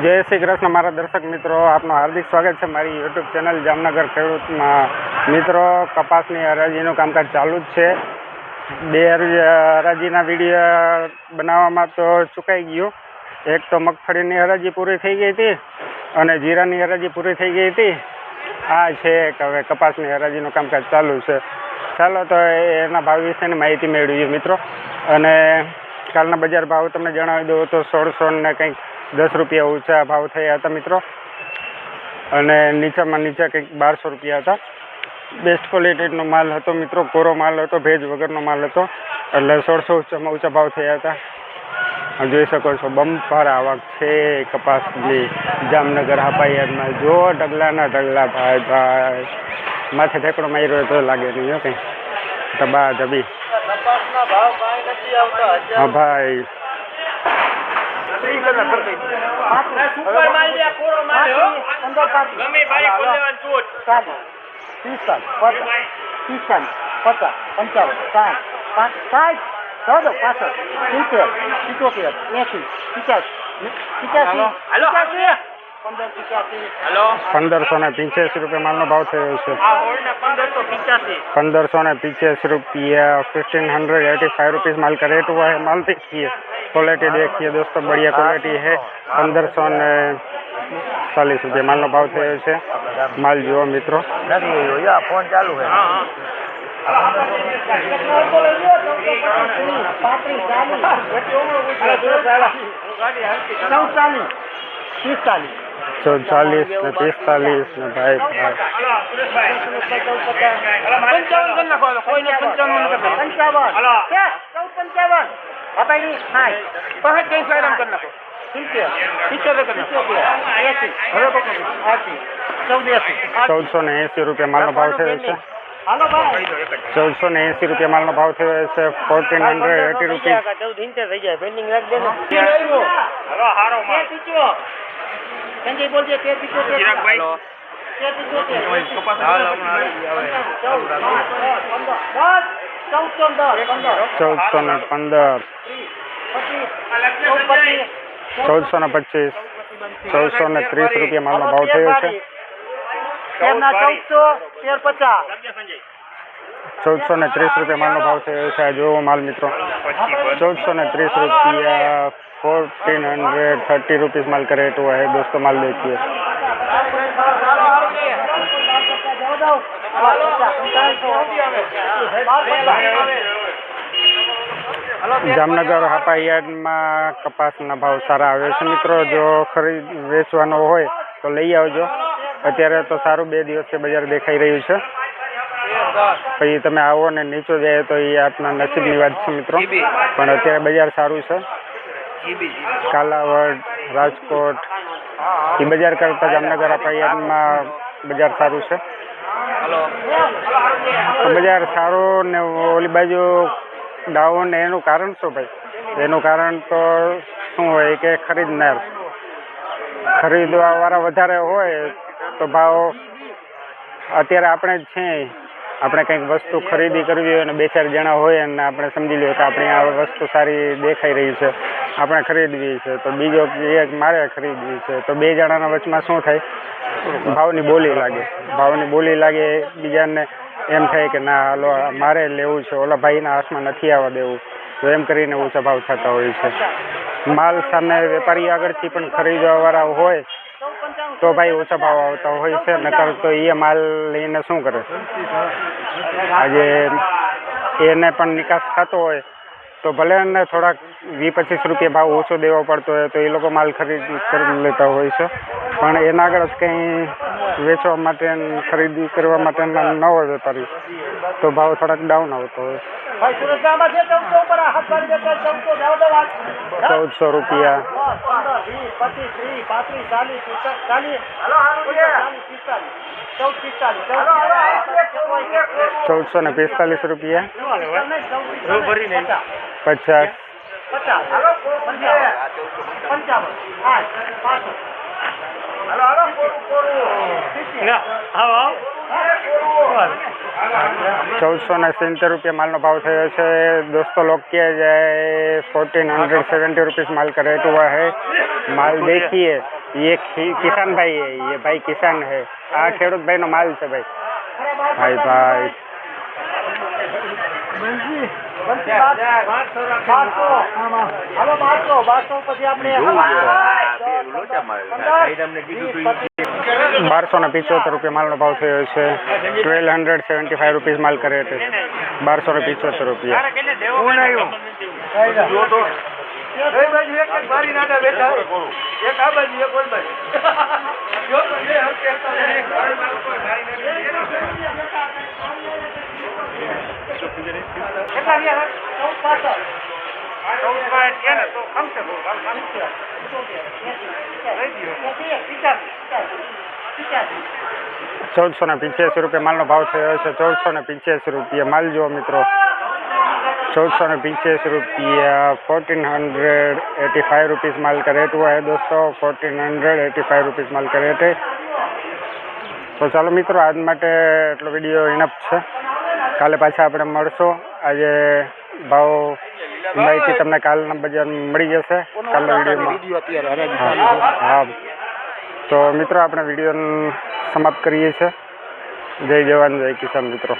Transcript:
જય શ્રી કૃષ્ણ, મારા દર્શક મિત્રો, આપનું હાર્દિક સ્વાગત છે મારી યુટ્યુબ ચેનલ જામનગર ખેડૂતમાં. મિત્રો, કપાસની હરાજીનું કામકાજ ચાલુ જ છે. બે હર- હરાજીના વીડિયો બનાવવામાં તો ચૂકાઈ ગયું. એક તો મગફળીની હરાજી પૂરી થઈ ગઈ હતી અને જીરાની હરાજી પૂરી થઈ ગઈ હતી. આ છે હવે કપાસની હરાજીનું કામકાજ ચાલુ છે. ચાલો તો એના ભાવ વિશેની માહિતી મેળવીએ મિત્રો. અને કાલના બજાર ભાવ તમને જણાવી દઉં તો સોળસો ને કંઈક દસ રૂપિયા ઊંચા ભાવ થયા હતા મિત્રો. અને નીચામાં નીચા કંઈક બારસો રૂપિયા હતા. બેસ્ટ ક્વોલિટીનો માલ હતો મિત્રો. કોરો માલ હતો ભેજ વગરનો માલ હતો. એટલે સોળસો ઊંચામાં ઊંચા ભાવ થયા હતા. જોઈ શકો છો બમ્પર આવક છે કપાસની. જામનગર હાપાયારમાં. જો ઢગલાના ઢગલા ભાઈ ભાઈ. માથે ઠેકડો માર્યો તો લાગે નહીં કંઈ. તબા આવતા. હા ભાઈ. સુપર માલ કોરો. ગમે ભાઈ ખોલેવાનું છૂટ. પિસ્તાલીસ પચાસ. પિસ્તાલીસ પચાસ પંચાવન સાઠ પાંચ સાઠ. ચૌદ પાસઠ સિત્તેર સિત્તોતેર એસી પચાસ. પિચાસી. હાલો, પિચાસી. હાલો. પંદરસો ને પંચ્યાસી રૂપિયા માલનો ભાવ થયો છે આ હોળના 1585. पंद्रह ने पचास रुपया fifteen hundred eighty five rupees माल का रेट हुआ है माल देखिए क्वालिटी देखिए दोस्तों बढ़िया क्वालिटी है पंद्रह सौ ने चालीस रुपया माल નો ભાવ થયો છે માલ જુઓ મિત્રો નથી યા ફોન ચાલુ છે હા, હા. ચૌદ ચાલીસ પિસ્તાલીસ ચૌદ ચાલીસ ને પિસ્તાલીસ ને ભાઈ ભાઈ હાલો, સુરેશભાઈ. પંચાવન કરી નાખો, હાલો. કોઈને પંચાવન નથી કરતા. પંચાવન હાલો. કે ચૌદ પંચાવન અપાઈ નાય પાંચ કઈ સાયરામ કરી નાખો. સિત્તેર સિત્તોતેર કરી નાખો. સિત્તોતેર એસી હવે પકડો. એસી ચૌદ એસી ચૌદસો ને એંસી રૂપિયા માલનો ભાવ થયો છે હાલો ભાઈ ચૌદસો ને એંસી રૂપિયા માલનો ભાવ થયો છે ફોર્ટીન હંડ્રેડ એટી રૂપીઝ ચૌદ ઇંચે થઈ જાય પેન્ડિંગ રાખ દે संजय बोल दिया केपी को के हेलो केपी को के इसको पास हेलो बस चौदह पंद्रह चौदह सौ पच्चीस चौदह सौ तीस रुपये मामला भाव थे चौदह सौ चौदह भाव थे जो माल मित्रों चौदह सौ तीस रुपया फोर्टीन हंड्रेड थर्टी रुपीज़ माल का रेट हुआ है दोस्तों माल देखिए જામનગર હાપા યાર્ડમાં કપાસના ભાવ સારા આવે છે મિત્રો જો ખરીદ વેચવાનો હોય તો લઈ આવજો અત્યારે તો સારું બે દિવસથી બજાર દેખાઈ રહ્યું છે પછી તમે આવો ને નીચો જાય તો એ આપના નસીબની વાત છે મિત્રો પણ અત્યારે બજાર સારું છે કાલાવડ, રાજકોટ, એ બજાર કરતાં જામનગર અપાયામાં બજાર સારું છે. બજાર સારું ને ઓલી બાજુ ડાઉન એનું કારણ શું ભાઈ? એનું કારણ તો શું હોય કે ખરીદનાર. ખરીદવા વાળા વધારે હોય તો ભાવ અત્યારે આપણે છીએ. આપણે કંઈક વસ્તુ ખરીદી કરવી હોય અને બે ચાર જણા હોય અને આપણે સમજી લઈએ કે આપણી આ વસ્તુ સારી દેખાઈ રહી છે, આપણે ખરીદવી છે, તો બીજો એક મારે ખરીદવી છે, તો બે જણાના વચમાં શું થાય? ભાવની બોલી લાગે. ભાવની બોલી લાગે બીજાને એમ થાય કે ના, હાલો મારે લેવું છે, ઓલા ભાઈના હાથમાં નથી આવવા દેવું. તો એમ કરીને ઊંચા ભાવ થતા હોય છે. માલ સામે વેપારી આગળથી પણ ખરીદવાવાળા હોય તો ભાઈ ઓછા ભાવ આવતા હોય છે, નકર તો એ માલ લઈને શું કરે? આજે એને પણ નિકાસ થતો હોય તો ભલે એમને થોડાક વીસ પચીસ રૂપિયા ભાવ ઓછો દેવો પડતો હોય તો એ લોકો માલ ખરીદ કરી લેતા હોય છે. પણ એના આગળ જ કંઈ વેચવા માટે ખરીદી કરવા માટેના ન હોય વેપારી. તો ભાવ થોડાક ડાઉન આવતો હોય. ચૌદસો રૂપિયા. ચૌદ પિસ્તાલીસ ચૌદસો ને પિસ્તાલીસ રૂપિયા પચાસ પચાસ પચાસ પંચાવન પંચાવન સાઠ પાસઠ चौदह ने सितर रुपया माल भाव थयो છે दोस्तों लोग किया जाए फोर्टीन हंड्रेड सेवेंटी रुपीज़ माल का रेट हुआ है माल देखिए ये कि- किसान भाई है ये भाई किसान है આ ખેડૂત ભાઈનો માલ છે ભાઈ ભાઈ ભાઈ બંસી બારસો બારસો. હાલો બારસો બારસો પછી આપણે બારસો ને પિચોતેર રૂપિયા માલનો ભાવ થયો છે. Twelve hundred seventy five rupees માલ કરે છે. બારસો ને પિચોતેર રૂપિયા. તારે કેટલા રહ્યા ચૌદ પાસઠ ચૌદ પાંચ છે ને તો કમસે કમ કમ. ચૌદસો ને પંચ્યાસી રૂપિયા માલનો ભાવ થયો છે ચૌદસો ને પંચ્યાસી રૂપિયા માલ જુઓ મિત્રો चौदह ने पिचासी रुपया fourteen hundred eighty five rupees माल का रेट हुआ है दोस्तों fourteen hundred eighty five rupees माल का रेट है તો ચાલો મિત્રો આજ માટે એટલો વિડીયો ઇનફ છે કાલે પાછા આપણે મળશું. આજે ભાવ માહિતી તમને કાલના બજારમાં મળી જશે. કાલના વિડીયોમાં. હા તો મિત્રો, આપણે વીડિયો સમાપ્ત કરીએ છીએ. જય જવાન, જય કિસાન મિત્રો.